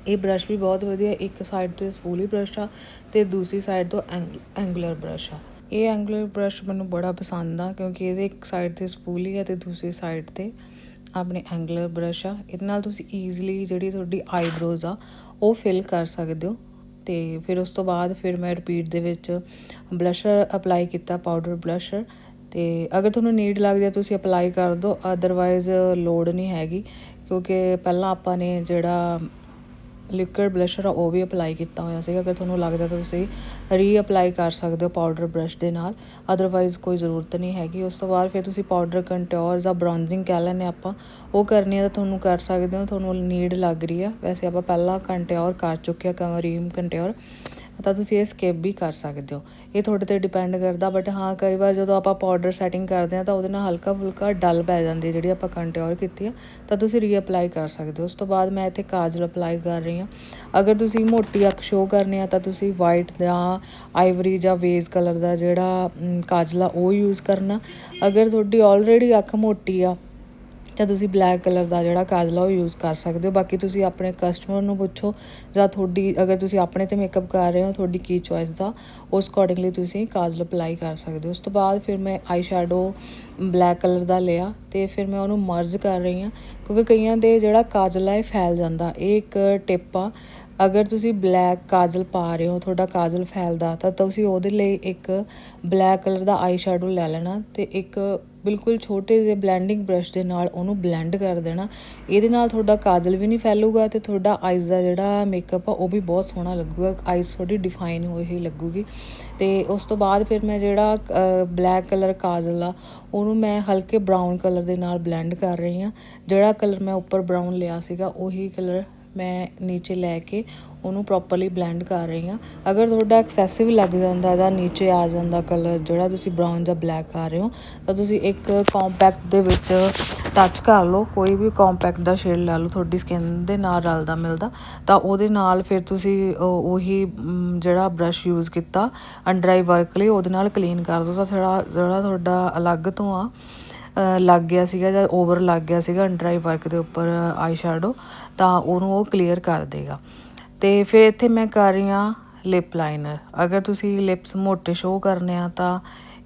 ਇਹ ਬ੍ਰਸ਼ ਵੀ ਬਹੁਤ ਵਧੀਆ, ਇੱਕ ਸਾਈਡ ਤੋਂ ਸਪੂਲੀ ਬ੍ਰਸ਼ ਆ ਤੇ ਦੂਸਰੀ ਸਾਈਡ ਤੋਂ ਐਂਗੂਲਰ ਬ੍ਰਸ਼ ਆ। ਇਹ ਐਂਗੂਲਰ ਬ੍ਰਸ਼ ਮੈਨੂੰ ਬੜਾ ਪਸੰਦ ਆ ਕਿਉਂਕਿ ਇਹਦੇ ਇੱਕ ਸਾਈਡ ਤੇ ਸਪੂਲੀ ਆ ਤੇ ਦੂਸਰੀ ਸਾਈਡ ਤੇ ਆਪਣੇ ਐਂਗੂਲਰ ਬ੍ਰਸ਼ ਆ। ਇਹਦੇ ਨਾਲ ਤੁਸੀਂ ਈਜ਼ੀਲੀ ਜਿਹੜੀ ਤੁਹਾਡੀ ਆਈਬ੍ਰੋਜ਼ ਆ, ਉਹ ਫਿਲ ਕਰ ਸਕਦੇ ਹੋ ਤੇ ਫਿਰ ਉਸ ਤੋਂ ਬਾਅਦ ਫਿਰ ਮੈਂ ਰਿਪੀਟ ਦੇ ਵਿੱਚ ਬਲਸ਼ਰ ਅਪਲਾਈ ਕੀਤਾ ਪਾਊਡਰ ਬਲਸ਼ਰ ਤੇ ਅਗਰ ਤੁਹਾਨੂੰ ਨੀਡ ਲੱਗਦੀ ਹੈ ਤੁਸੀਂ ਅਪਲਾਈ ਕਰ ਦਿਓ ਅਦਰਵਾਈਜ਼ ਲੋਡ ਨਹੀਂ ਹੈਗੀ ਕਿਉਂਕਿ ਪਹਿਲਾਂ ਆਪਾਂ ਨੇ ਜਿਹੜਾ ਲਿਕਵਿਡ ਬਲਸ਼ਰ ਆ, ਉਹ ਵੀ ਅਪਲਾਈ ਕੀਤਾ ਹੋਇਆ ਸੀਗਾ। ਅਗਰ ਤੁਹਾਨੂੰ ਲੱਗਦਾ ਤਾਂ ਤੁਸੀਂ ਰੀ ਅਪਲਾਈ ਕਰ ਸਕਦੇ ਹੋ ਪਾਊਡਰ ਬ੍ਰਸ਼ ਦੇ ਨਾਲ। ਅਦਰਵਾਈਜ਼ ਕੋਈ ਜ਼ਰੂਰਤ ਨਹੀਂ ਹੈਗੀ। ਉਸ ਤੋਂ ਬਾਅਦ ਫਿਰ ਤੁਸੀਂ ਪਾਊਡਰ ਕੰਟਿਓਰ ਜਾਂ ਬ੍ਰੌਂਜ਼ਿੰਗ ਕਹਿ ਲੈਂਦੇ ਆਪਾਂ। ਉਹ ਕਰਨੀ ਹੈ ਤਾਂ ਤੁਹਾਨੂੰ ਕਰ ਸਕਦੇ ਹੋ। ਤੁਹਾਨੂੰ ਨੀਡ ਲੱਗ ਰਹੀ ਆ। ਵੈਸੇ ਆਪਾਂ ਪਹਿਲਾਂ ਕੰਟਿਓਰ ਕਰ ਚੁੱਕੇ ਆ ਕਮਰੀਮ ਕੰਟਿਓਰ ਤਾਂ ਤੁਸੀਂ ਇਹ ਸਕਿਪ ਵੀ ਕਰ ਸਕਦੇ ਹੋ। ਇਹ ਤੁਹਾਡੇ ਤੇ ਡਿਪੈਂਡ ਕਰਦਾ ਬਟ ਹਾਂ, ਕਈ ਵਾਰ ਜਦੋਂ ਆਪਾਂ ਪਾਊਡਰ ਸੈਟਿੰਗ ਕਰਦੇ ਆ ਤਾਂ ਉਹਦੇ ਨਾਲ ਹਲਕਾ ਫੁਲਕਾ ਡਲ ਪੈ ਜਾਂਦੀ ਜਿਹੜੀ ਆਪਾਂ ਕੰਟਿਓਰ ਕੀਤੀ ਆ, ਤਾਂ ਤੁਸੀਂ ਰੀਅਪਲਾਈ ਕਰ ਸਕਦੇ ਹੋ। ਉਸ ਤੋਂ ਬਾਅਦ ਮੈਂ ਇੱਥੇ ਕਾਜਲ ਅਪਲਾਈ ਕਰ ਰਹੀ ਹਾਂ। ਅਗਰ ਤੁਸੀਂ ਮੋਟੀ ਅੱਖ ਸ਼ੋ ਕਰਨੀ ਆ ਤਾਂ ਤੁਸੀਂ ਵਾਈਟ ਜਾਂ ਆਈਵਰੀ ਜਾਂ ਵੇਜ਼ ਕਲਰ ਦਾ ਜਿਹੜਾ ਕਾਜਲ ਆ ਉਹ ਯੂਜ਼ ਕਰਨਾ। ਅਗਰ ਤੁਹਾਡੀ ਆਲਰੇਡੀ ਅੱਖ ਮੋਟੀ ਆ ਤਾਂ ਤੁਸੀਂ ਬਲੈਕ ਕਲਰ ਦਾ ਜਿਹੜਾ ਕਾਜ਼ਲਾ ਉਹ ਯੂਜ਼ ਕਰ ਸਕਦੇ ਹੋ। ਬਾਕੀ ਤੁਸੀਂ ਆਪਣੇ ਕਸਟਮਰ ਨੂੰ ਪੁੱਛੋ ਜਾਂ ਤੁਹਾਡੀ, ਅਗਰ ਤੁਸੀਂ ਆਪਣੇ ਤੇ ਮੇਕਅਪ ਕਰ ਰਹੇ ਹੋ, ਤੁਹਾਡੀ ਕੀ ਚੋਇਸ ਦਾ ਉਸ ਅਕੋਰਡਿੰਗਲੀ ਤੁਸੀਂ ਕਾਜਲ ਅਪਲਾਈ ਕਰ ਸਕਦੇ ਹੋ। ਉਸ ਤੋਂ ਬਾਅਦ ਫਿਰ ਮੈਂ ਆਈ ਸ਼ੈਡੋ ਬਲੈਕ ਕਲਰ ਦਾ ਲਿਆ ਤੇ ਫਿਰ ਮੈਂ ਉਹਨੂੰ ਮਰਜ ਕਰ ਰਹੀ ਹਾਂ। ਕਿਉਂਕਿ ਕਈਆਂ ਦੇ ਜਿਹੜਾ ਕਾਜਲਾ ਆ ਇਹ ਫੈਲ ਜਾਂਦਾ। ਇਹ ਇੱਕ ਟਿਪ ਆ। ਅਗਰ ਤੁਸੀਂ ਬਲੈਕ ਕਾਜਲ ਪਾ ਰਹੇ ਹੋ, ਤੁਹਾਡਾ ਕਾਜਲ ਫੈਲਦਾ, ਤਾਂ ਤੁਸੀਂ ਉਹਦੇ ਲਈ ਇੱਕ ਬਲੈਕ ਕਲਰ ਦਾ ਆਈ ਸ਼ੈਡੋ ਲੈ ਲੈਣਾ ਤੇ ਇੱਕ ਬਿਲਕੁਲ ਛੋਟੇ ਜਿਹੇ ਬਲੈਂਡਿੰਗ ਬ੍ਰਸ਼ ਦੇ ਨਾਲ ਉਹਨੂੰ ਬਲੈਂਡ ਕਰ ਦੇਣਾ। ਇਹਦੇ ਨਾਲ ਤੁਹਾਡਾ ਕਾਜਲ ਵੀ ਨਹੀਂ ਫੈਲੂਗਾ ਤੇ ਤੁਹਾਡਾ ਆਈਜ਼ ਦਾ ਜਿਹੜਾ ਮੇਕਅਪ ਆ, ਉਹ ਵੀ ਬਹੁਤ ਸੋਹਣਾ ਲੱਗੂਗਾ। ਆਈਜ਼ ਥੋੜੀ ਡਿਫਾਈਨ ਹੋਈ ਹੀ ਲੱਗੂਗੀ। ਤੇ ਉਸ ਤੋਂ ਬਾਅਦ ਫਿਰ ਮੈਂ ਜਿਹੜਾ ਬਲੈਕ ਕਲਰ ਕਾਜਲ ਆ, ਉਹਨੂੰ ਮੈਂ ਹਲਕੇ ਬਰਾਊਨ ਕਲਰ ਦੇ ਨਾਲ ਬਲੈਂਡ ਕਰ ਰਹੀ ਹਾਂ। ਜਿਹੜਾ ਕਲਰ ਮੈਂ ਉੱਪਰ ਬਰਾਊਨ ਲਿਆ ਸੀਗਾ, ਉਹੀ ਕਲਰ ਮੈਂ ਨੀਚੇ ਲੈ ਕੇ ਉਹਨੂੰ ਪ੍ਰੋਪਰਲੀ ਬਲੈਂਡ ਕਰ ਰਹੀ ਹਾਂ। ਅਗਰ ਤੁਹਾਡਾ ਐਕਸੈਸਿਵ ਲੱਗ ਜਾਂਦਾ ਜਾਂ ਨੀਚੇ ਆ ਜਾਂਦਾ ਕਲਰ ਜਿਹੜਾ ਤੁਸੀਂ ਬਰਾਊਨ ਜਾਂ ਬਲੈਕ ਕਰ ਰਹੇ ਹੋ, ਤਾਂ ਤੁਸੀਂ ਇੱਕ ਕੰਪੈਕਟ ਦੇ ਵਿੱਚ ਟੱਚ ਕਰ ਲਓ। ਕੋਈ ਵੀ ਕੰਪੈਕਟ ਦਾ ਸ਼ੇਡ ਲੈ ਲਓ, ਤੁਹਾਡੀ ਸਕਿਨ ਦੇ ਨਾਲ ਰਲਦਾ ਮਿਲਦਾ। ਤਾਂ ਉਹਦੇ ਨਾਲ ਫਿਰ ਤੁਸੀਂ ਉਹੀ ਜਿਹੜਾ ਬ੍ਰਸ਼ ਯੂਜ਼ ਕੀਤਾ ਅੰਡਰ ਆਈ ਵਰਕ ਲਈ ਉਹਦੇ ਨਾਲ ਕਲੀਨ ਕਰ ਦਿਓ। ਤਾਂ ਥੋੜਾ ਜਿਹੜਾ ਤੁਹਾਡਾ ਅਲੱਗ ਤੋਂ ਆ। ਲੱਗ ਗਿਆ ਸੀਗਾ ਜਾਂ ਓਵਰ ਲੱਗ ਗਿਆ ਸੀਗਾ ਅੰਡਰ ਆਈ ਵਰਕ ਦੇ ਉੱਪਰ ਆਈ ਸ਼ੈਡੋ ਤਾਂ ਉਹਨੂੰ ਉਹ ਕਲੀਅਰ ਕਰ ਦੇਗਾ। ਤੇ ਫਿਰ ਇੱਥੇ ਮੈਂ ਕਰ ਰਹੀ ਹਾਂ ਲਿਪ ਲਾਈਨਰ ਅਗਰ ਤੁਸੀਂ ਲਿਪਸ ਮੋਟੇ ਸ਼ੋ ਕਰਨੇ ਆ, ਤਾਂ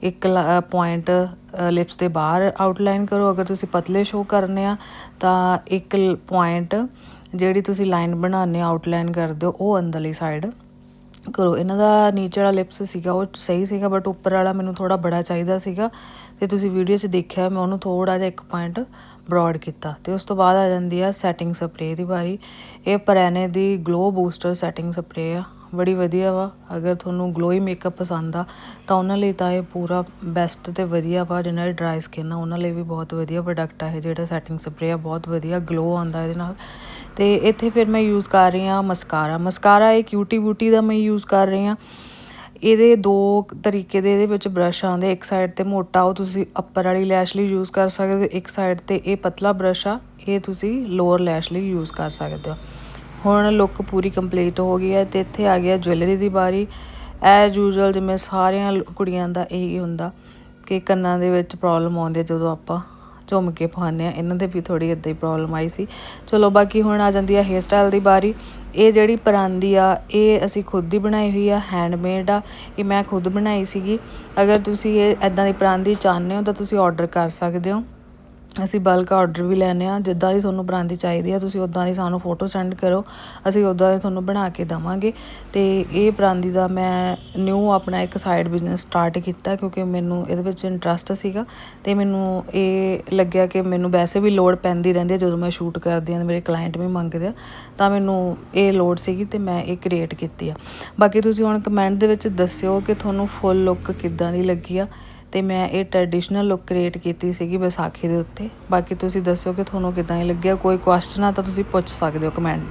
ਇੱਕ ਪੁਆਇੰਟ ਲਿਪਸ ਦੇ ਬਾਹਰ ਆਊਟਲਾਈਨ ਕਰੋ। ਅਗਰ ਤੁਸੀਂ ਪਤਲੇ ਸ਼ੋ ਕਰਨੇ ਆ, ਤਾਂ ਇੱਕ ਪੁਆਇੰਟ ਜਿਹੜੀ ਤੁਸੀਂ ਲਾਈਨ ਬਣਾਉਂਦੇ ਆਊਟਲਾਈਨ ਕਰਦੇ ਹੋ, ਉਹ ਅੰਦਰਲੀ ਸਾਈਡ ਕਰੋ। ਇਹਨਾਂ ਦਾ ਨੀਚੇ ਵਾਲਾ ਲਿਪਸ ਸੀਗਾ, ਉਹ ਸਹੀ ਸੀਗਾ ਬਟ ਉੱਪਰ ਵਾਲਾ ਮੈਨੂੰ ਥੋੜਾ ਬੜਾ ਚਾਹੀਦਾ ਸੀਗਾ। ਤੇ ਤੁਸੀਂ ਵੀਡੀਓ 'ਚ ਦੇਖਿਆ, ਮੈਂ ਉਹਨੂੰ ਥੋੜਾ ਜਿਹਾ ਇੱਕ ਪੁਆਇੰਟ ਬ੍ਰੌਡ ਕੀਤਾ। ਤੇ ਉਸ ਤੋਂ ਬਾਅਦ ਆ ਜਾਂਦੀ ਆ ਸੈਟਿੰਗ ਸਪਰੇਅ ਦੀ ਵਾਰੀ। ਇਹ ਪਰੈਨੇ ਦੀ ਗਲੋ ਬੂਸਟਰ ਸੈਟਿੰਗ ਸਪਰੇਅ ਆ। ਬੜੀ ਵਧੀਆ ਵਾ। ਅਗਰ ਤੁਹਾਨੂੰ ਗਲੋਈ ਮੇਕਅਪ ਪਸੰਦ ਆ, ਤਾਂ ਉਹਨਾਂ ਲਈ ਤਾਂ ਇਹ ਪੂਰਾ ਬੈਸਟ ਅਤੇ ਵਧੀਆ ਵਾ, ਜਿਹਨਾਂ ਦੀ ਡਰਾਈ ਸਕਿਨ ਆ, ਉਹਨਾਂ ਲਈ ਵੀ ਬਹੁਤ ਵਧੀਆ ਪ੍ਰੋਡਕਟ ਆ ਇਹ ਜਿਹੜਾ ਸੈਟਿੰਗ ਸਪਰੇਅ ਆ, ਬਹੁਤ ਵਧੀਆ ਗਲੋ ਆਉਂਦਾ ਇਹਦੇ ਨਾਲ। ਅਤੇ ਇੱਥੇ ਫਿਰ ਮੈਂ ਯੂਜ਼ ਕਰ ਰਹੀ ਹਾਂ ਮਸਕਾਰਾ ਮਸਕਾਰਾ ਇਹ ਕਿਊਟੀ ਬਿਊਟੀ ਦਾ ਮੈਂ ਯੂਜ਼ ਕਰ ਰਹੀ ਹਾਂ। ਇਹਦੇ ਦੋ ਤਰੀਕੇ ਦੇ ਇਹਦੇ ਵਿੱਚ ਬ੍ਰਸ਼ ਆਉਂਦੇ ਇੱਕ ਸਾਈਡ ਤੇ ਮੋਟਾ, ਉਹ ਤੁਸੀਂ ਅੱਪਰ ਵਾਲੀ ਲੈਸ਼ ਲਈ ਯੂਜ਼ ਕਰ ਸਕਦੇ ਹੋ। ਇੱਕ ਸਾਈਡ ਤੇ ਇਹ ਪਤਲਾ ਬ੍ਰਸ਼ ਆ, ਇਹ ਤੁਸੀਂ ਲੋਅਰ ਲੈਸ਼ ਲਈ ਯੂਜ਼ ਕਰ ਸਕਦੇ ਹੋ। ਹੁਣ ਲੁੱਕ ਪੂਰੀ ਕੰਪਲੀਟ ਹੋ ਗਈ ਹੈ ਤੇ ਇੱਥੇ ਆ ਗਿਆ ਜੁਐਲਰੀ ਦੀ ਬਾਰੀ ਐਜ਼ ਯੂਜੂਅਲ ਜਿਵੇਂ ਸਾਰਿਆਂ ਕੁੜੀਆਂ ਦਾ ਇਹੀ ਹੁੰਦਾ ਕਿ ਕੰਨਾਂ ਦੇ ਵਿੱਚ ਪ੍ਰੋਬਲਮ ਆਉਂਦੀ ਹੈ ਜਦੋਂ ਆਪਾਂ ਝੁਮਕੇ ਪਾਉਂਦੇ ਆ ਇਹਨਾਂ ਦੇ ਵੀ ਥੋੜੀ ਇਦਾਂ ਹੀ ਪ੍ਰੋਬਲਮ ਆਈ ਸੀ। ਚਲੋ ਬਾਕੀ ਹੁਣ ਆ ਜਾਂਦੀ ਆ ਹੇਅਰ ਸਟਾਈਲ ਦੀ ਬਾਰੀ ਇਹ ਜਿਹੜੀ ਪਰਾਂਦੀ ਆ, ਇਹ ਅਸੀਂ ਖੁਦ ਹੀ ਬਣਾਈ ਹੋਈ ਆ ਹੈਂਡਮੇਡ ਆ। ਇਹ ਮੈਂ ਖੁਦ ਬਣਾਈ ਸੀਗੀ। ਅਗਰ ਤੁਸੀਂ ਇਹ ਇਦਾਂ ਦੀ ਪਰਾਂਦੀ ਚਾਹੁੰਦੇ ਹੋ ਤਾਂ ਤੁਸੀਂ ਆਰਡਰ ਕਰ ਸਕਦੇ ਹੋ। ਅਸੀਂ ਬਲਕ ਆਰਡਰ ਵੀ ਲੈਂਦੇ ਹਾਂ, ਜਿੱਦਾਂ ਦੀ ਤੁਹਾਨੂੰ ਪਰਾਂਦੀ ਚਾਹੀਦੀ ਆ, ਤੁਸੀਂ ਉਦਾਂ ਦੀ ਸਾਨੂੰ ਫੋਟੋ ਸੈਂਡ ਕਰੋ, ਅਸੀਂ ਉਦਾਂ ਦੀ ਤੁਹਾਨੂੰ ਬਣਾ ਕੇ ਦੇਵਾਂਗੇ। ਤੇ ਇਹ ਪਰਾਂਦੀ ਦਾ ਮੈਂ ਨਿਊ ਆਪਣਾ ਇੱਕ ਸਾਈਡ ਬਿਜ਼ਨਸ ਸਟਾਰਟ ਕੀਤਾ, ਕਿਉਂਕਿ ਮੈਨੂੰ ਇਹਦੇ ਵਿੱਚ ਇੰਟਰਸਟ ਸੀਗਾ। ਤੇ ਮੈਨੂੰ ਇਹ ਲੱਗਿਆ ਕਿ ਮੈਨੂੰ ਵੈਸੇ ਵੀ ਲੋੜ ਪੈਂਦੀ ਰਹਿੰਦੀ ਹੈ ਜਦੋਂ ਮੈਂ ਸ਼ੂਟ ਕਰਦੀ ਹਾਂ ਮੇਰੇ ਕਲਾਇੰਟ ਵੀ ਮੰਗਦੇ ਆ, ਤਾਂ ਮੈਨੂੰ ਇਹ ਲੋੜ ਸੀਗੀ ਤੇ ਮੈਂ ਇਹ ਕ੍ਰੀਏਟ ਕੀਤੀ ਆ। ਬਾਕੀ ਤੁਸੀਂ ਹੁਣ ਕਮੈਂਟ ਦੇ ਵਿੱਚ ਦੱਸਿਓ ਕਿ ਤੁਹਾਨੂੰ ਫੁੱਲ ਲੁੱਕ ਕਿੱਦਾਂ ਦੀ ਲੱਗੀ ਆ। ਤੇ ਮੈਂ ਇਹ ਟ੍ਰੈਡੀਸ਼ਨਲ ਲੁੱਕ ਕ੍ਰੀਏਟ ਕੀਤੀ ਸੀਗੀ ਵਿਸਾਖੀ ਦੇ ਉੱਤੇ। ਬਾਕੀ ਤੁਸੀਂ ਦੱਸਿਓ ਕਿ ਤੁਹਾਨੂੰ ਕਿੱਦਾਂ ਦੀ ਲੱਗਿਆ। ਕੋਈ ਕੁਐਸਚਨ ਆ ਤਾਂ ਤੁਸੀਂ ਪੁੱਛ ਸਕਦੇ ਹੋ ਕਮੈਂਟ ਦੇ